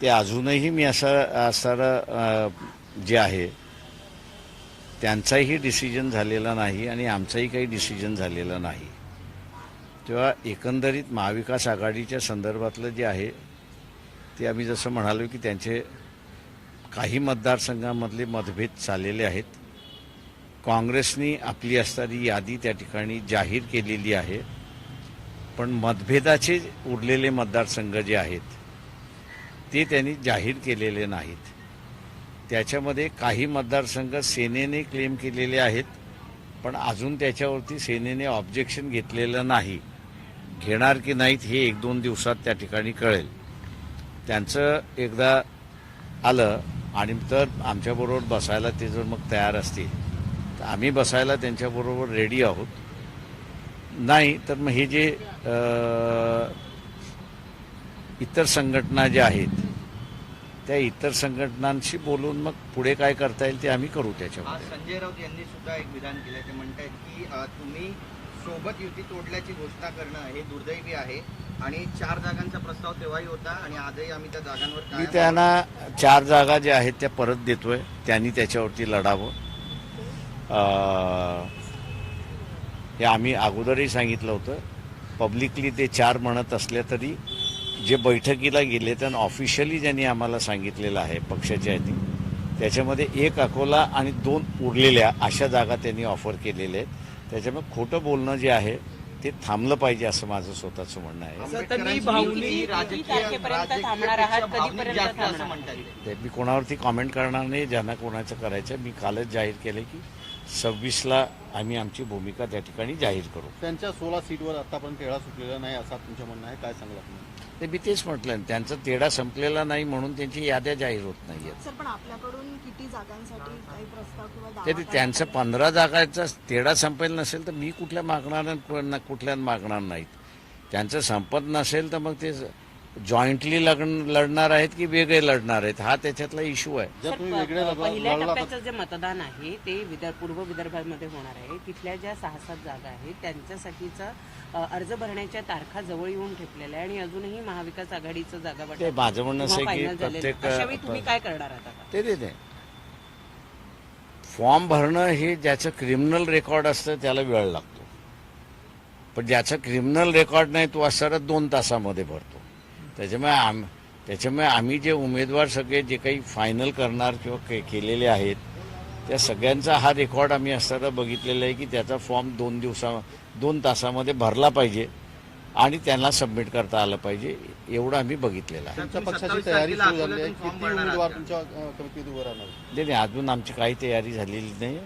ते अजूनही मी असं असणारं जे आहे त्यांचाही डिसिजन झालेला नाही आणि आमचाही काही डिसिजन झालेला नाही. तेव्हा एकंदरीत महाविकास आघाडीच्या संदर्भातलं जे आहे ते आम्ही जसं म्हणालो की त्यांचे काही मतदारसंघामधले मतभेद चाललेले आहेत. काँग्रेसनी आपली असणारी यादी त्या ठिकाणी जाहीर केलेली आहे. पण मतभेदाचे उरलेले मतदारसंघ जे आहेत ते त्यांनी जाहीर केलेले नाहीत. त्याच्यामध्ये काही मतदारसंघ सेनेने क्लेम केलेले आहेत पण अजून त्याच्यावरती सेनेने ऑब्जेक्शन घेतलेलं नाही. घेणार की नाहीत हे एक दोन दिवसात त्या ठिकाणी कळेल. त्यांचं एकदा आलं आणि तर आमच्याबरोबर बसायला ते जर मग तयार असतील तर आम्ही बसायला त्यांच्याबरोबर रेडी आहोत. नाही तर मग हे जे इतर संघटना ज्या आहेत त्या इतर संघटनांशी बोलून मग पुढे काय करता येईल ते आम्ही करू त्याच्यामध्ये. संजय राऊत यांनी सुद्धा एक विधान केलं ते म्हणतायत की तुम्ही सोबत युती तोडल्याची घोषणा करणं हे दुर्दैवी आहे आणि चार जागांचा प्रस्ताव तेव्हाही होता आणि आजही आम्ही त्या जागांवर मी त्यांना चार जागा ज्या आहेत त्या परत देतोय. त्यांनी त्याच्यावरती लढावं. हे आम्ही अगोदरही सांगितलं होतं. पब्लिकली ते चार म्हणत असले तरी जे बैठकीला गेले त्यांना ऑफिशियली ज्यांनी आम्हाला सांगितलेलं आहे पक्षाच्या यांनी त्याच्यामध्ये एक अकोला आणि दोन उरलेल्या अशा जागा त्यांनी ऑफर केलेल्या आहेत. त्याच्यामुळे खोटं बोलणं जे आहे ते थांबलं पाहिजे असं माझं स्वतःचं म्हणणं आहे. मी कोणावरती कॉमेंट करणार नाही ज्यांना कोणाचं करायचं आहे. मी कालच जाहीर केलं की सव्वीसला आम्ही आमची भूमिका त्या ठिकाणी जाहीर करू. त्यांच्या सोळा सीटवर आतापर्यंत तेढा सुटलेला नाही असा तुमचं म्हणणं आहे काय सांगला तुम्ही ते मी तेच म्हटलं त्यांचा तेढा संपलेला नाही म्हणून त्यांची याद्या जाहीर होत दावा तरी त्यांचं? पंधरा जागाचा तेढा संपेल नसेल तर मी कुठल्या मागणार कुठल्या मागणार नाहीत त्यांचं संपत नसेल तर मग ते जॉईंटली लढणार आहेत की वेगळे लढणार आहेत? हा त्याच्यातला इश्यू आहे. जर सर, तुम्ही प- वेगळे लढला- पहिल्या लढला तर- टप्प्याचं जे मतदान आहे ते विदर्भ पूर्व विदर्भामध्ये होणार आहे. तिथल्या ज्या सहा सात जागा आहेत त्यांच्यासाठीचा अ, अर्ज भरण्याच्या तारखा जवळ येऊन ठेपलेल्या आहे आणि अजूनही महाविकास आघाडीचं जागा वाटप ते माझं म्हणणं असं आहे की झालेलं आहे. प्रत्येक- अशा वेळी तुम्ही काय करणार आता? ते ते ते. फॉर्म भरणं हे ज्याचं क्रिमिनल रेकॉर्ड असतं त्याला वेळ लागतो. पण ज्याचं क्रिमिनल रेकॉर्ड नाही तो असणारा दोन तासामध्ये भरतो. त्याच्यामुळे आम त्याच्यामुळे आम्ही जे उमेदवार सगळे जे काही फायनल करणार किंवा के केलेले आहेत त्या सगळ्यांचा हा रेकॉर्ड आम्ही असताना बघितलेला आहे की त्याचा फॉर्म दोन दिवसा दोन तासामध्ये भरला पाहिजे आणि त्यांना सबमिट करता आलं पाहिजे एवढं आम्ही बघितलेलं आहे. तुमच्या पक्षाची 27 तयारी सुरू झाली आहे. किती उमेदवार तुमच्या अं, कमिटीत उभं राहणार नाही नाही अजून आमची काही तयारी झालेली नाही.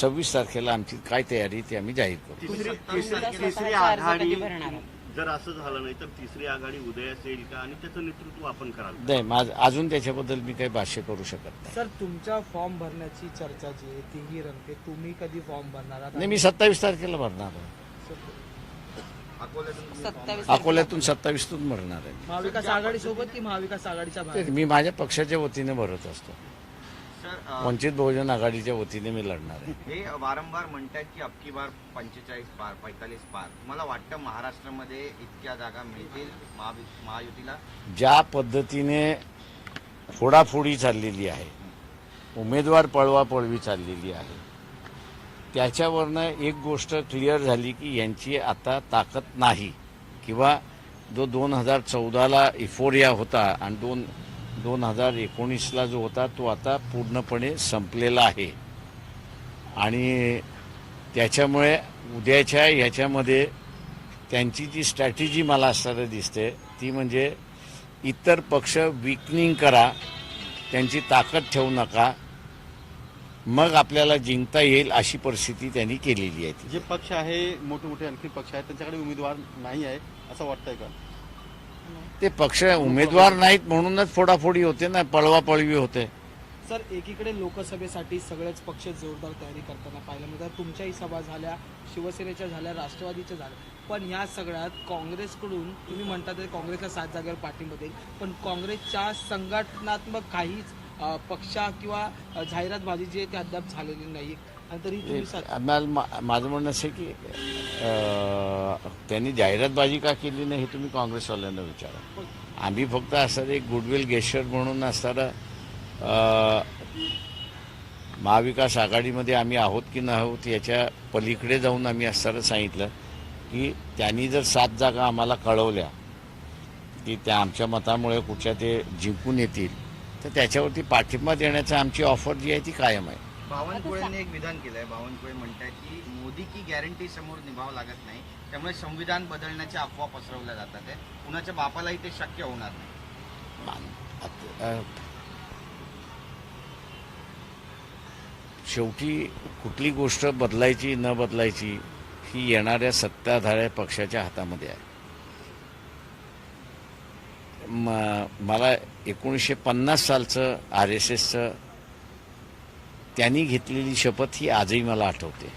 सव्वीस तारखेला आमची काय तयारी ती आम्ही जाहीर करू. तिसरी आघाडी? जर असं झालं नाही तर तिसरी आघाडी उदयास येईल का? आणि त्याचं नेतृत्व आपण कराल नाही माझ अजून त्याच्याबद्दल मी काही भाष्य करू शकत नाही. सर तुमच्या फॉर्म भरण्याची चर्चा जी आहे तीही रंगते. तुम्ही कधी फॉर्म भरणार आहात? नाही मी सत्तावीस तारखेला भरणार आहे. अकोल्यातून सत्तावीस अकोल्यातून सत्तावीसतून भरणार आहे. महाविकास आघाडी सोबत की महाविकास आघाडीच्या ते मी माझ्या पक्षाच्या वतीने भरत असतो. वंचित बहुजन आघाडीच्या वतीने मी लढणार आहे. हे वारंवार म्हणतात की अबकी बार पंचेचाळीस पार पैतालीस पार. तुम्हाला वाटतं महाराष्ट्रामध्ये इतक्या जागा मिळतील महायुतीला? ज्या पद्धतीने फोडाफोडी चाललेली आहे उमेदवार पळवापळवी चाललेली आहे त्याच्यावरनं एक गोष्ट क्लिअर झाली की यांची आता ताकद नाही. किंवा जो दोन हजार चौदाला इफोरिया होता आणि दोन दोन हजार एकोणीसला जो होता तो आता पूर्णपणे संपलेला आहे. आणि त्याच्यामुळे उद्याच्या ह्याच्यामध्ये त्यांची जी स्ट्रॅटेजी मला असताना दिसते ती म्हणजे इतर पक्ष विकनिंग करा त्यांची ताकद ठेवू नका मग आपल्याला जिंकता येईल अशी परिस्थिती त्यांनी केलेली आहे जे पक्ष आहे मोठे मोठे आणखी पक्ष आहेत त्यांच्याकडे उमेदवार नाही आहे असं वाटतंय का? ते पक्ष उमेदवार नाहीत म्हणूनच फोडाफोडी होते ना पळवापळवी होते. सर एकीकडे लोकसभेसाठी सगळेच पक्ष जोरदार तयारी करताना पाहायला मिळतात. तुमच्याही सभा झाल्या शिवसेनेच्या झाल्या राष्ट्रवादीच्या झाल्या. पण या सगळ्यात काँग्रेसकडून तुम्ही म्हणता ते काँग्रेसला सात जागेवर पाठिंबा देईल पण काँग्रेसच्या संघटनात्मक काहीच पक्षा किंवा जाहिरातबाजी जी आहे ती अद्याप झालेली नाही. आणि तरी आम्हाला माझं म्हणणं असं की त्यांनी जाहिरातबाजी का केली नाही हे तुम्ही काँग्रेसवाल्यांना विचारा. आम्ही फक्त असं एक गुडविल गेस्टर म्हणून असताना अं, महाविकास आघाडीमध्ये आम्ही आहोत की नाही आहोत याच्या पलीकडे जाऊन आम्ही असताना सांगितलं की त्यांनी जर सात जागा आम्हाला कळवल्या की त्या आमच्या मतामुळे कुठच्या ते जिंकून येतील तर त्याच्यावरती पाठिंबा देण्याची आमची ऑफर जी आहे ती कायम आहे. बावनकुळेंनी एक विधान केलंय. बावनकुळे म्हणतात की मोदी की गॅरंटी समोर निभाव लागत नाही. त्यामुळे संविधान बदलण्याच्या अफवा पसरवल्या जातात आहे कुणाच्या बापालाही ते शक्य होणार नाही. शेवटी कुठली गोष्ट बदलायची न बदलायची ही येणाऱ्या सत्ताधाऱ्या पक्षाच्या हातामध्ये आहे. मला एकोणीसशे पन्नास सालचं आर एस एसचं त्यांनी घेतलेली शपथ ही आजही मला आठवते.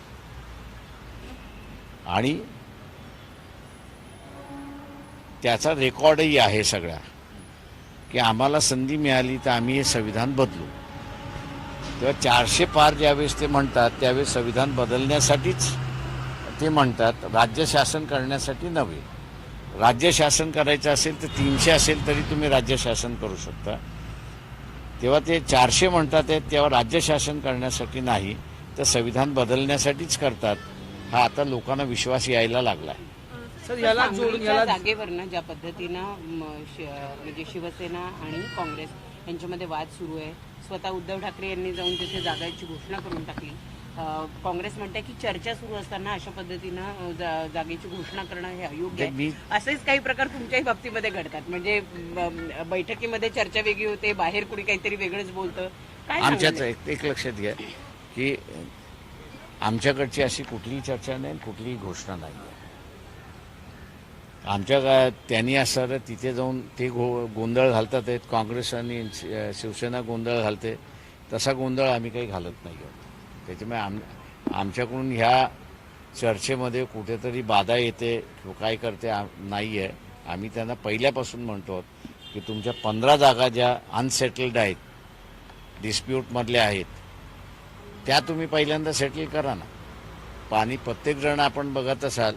आणि त्याचा रेकॉर्डही आहे सगळा की आम्हाला संधी मिळाली तर आम्ही हे संविधान बदलू. तेव्हा चारशे पार ज्यावेळेस ते म्हणतात त्यावेळेस संविधान बदलण्यासाठीच ते म्हणतात राज्य शासन करण्यासाठी नव्हे. राज्य शासन करायचं असेल तर तीनशे असेल तरी तुम्ही राज्य शासन करू शकता. तेव्हा ते चारशे म्हणतात आहेत तेव्हा राज्य शासन करण्यासाठी नाही तर संविधान बदलण्यासाठीच करतात. हा आता लोकांना विश्वास यायला लागला आहे सर याला जोडून सांगलीच्या याला जागेवरनं ज्या पद्धतीनं म्हणजे शिवसेना आणि काँग्रेस यांच्यामध्ये वाद सुरू आहे स्वतः उद्धव ठाकरे यांनी जाऊन तिथे जागाची घोषणा करून टाकली. काँग्रेस म्हणते की चर्चा सुरू असताना अशा पद्धतीनं जा- जागेची घोषणा करणं हे अयोग्य आहे. असेच काही प्रकार तुमच्याही बाबतीमध्ये घडतात. म्हणजे बैठकीमध्ये चर्चा वेगळी होते बाहेर कुणी काहीतरी वेगळंच बोलतं. काय आमच्याच? एक लक्षात घ्या की आमच्याकडची अशी कुठलीही चर्चा नाही कुठलीही घोषणा नाही आहे. आमच्या त्यांनी असं तिथे जाऊन ते गो गोंधळ घालतात आहेत काँग्रेस आणि शिवसेना गोंधळ घालते तसा गोंधळ आम्ही काही घालत नाही आहोत. त्याच्यामुळे आम आमच्याकडून ह्या चर्चेमध्ये कुठेतरी बाधा येते किंवा काय करते नाही आहे आम्ही त्यांना पहिल्यापासून म्हणतो आहोत की तुमच्या पंधरा जागा ज्या अनसेटल्ड आहेत डिस्प्यूटमधल्या आहेत त्या तुम्ही पहिल्यांदा सेटल करा ना. पाणी प्रत्येकजण आपण बघत असाल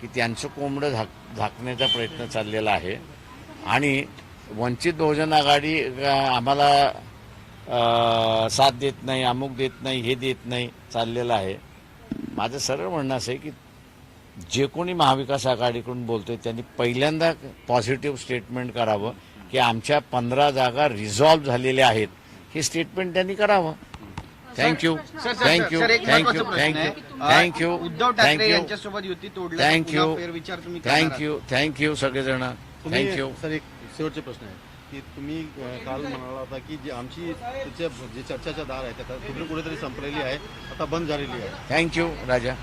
की त्यांचं कोंबडं झाक झाकण्याचा प्रयत्न चाललेला आहे. आणि वंचित बहुजन आघाडी आम्हाला साथ देत नाही अमुक देत नाही हे देत नाही चाललेलं आहे. माझं सरळ म्हणणं असं आहे की जे कोणी महाविकास आघाडीकडून बोलतोय त्यांनी पहिल्यांदा पॉझिटिव्ह स्टेटमेंट करावं की आमच्या पंधरा जागा रिझॉल्व्ह झालेल्या आहेत. हे स्टेटमेंट त्यांनी करावं. Thank you thank you thank you. Thank you thank you Uddhav Thackeray thank you यांच्यासोबत युती तोडल्याचा thank you? Thank you thank you सगळेजण. थँक्यू सर एक शेवटचे प्रश्न आहे. की तुम्ही काल म्हणाला होता की जी आमची त्याच्या जे चर्चाच्या दार आहे त्या कुठे कुठेतरी संपलेली आहे आता बंद झालेली आहे. Thank you Raja.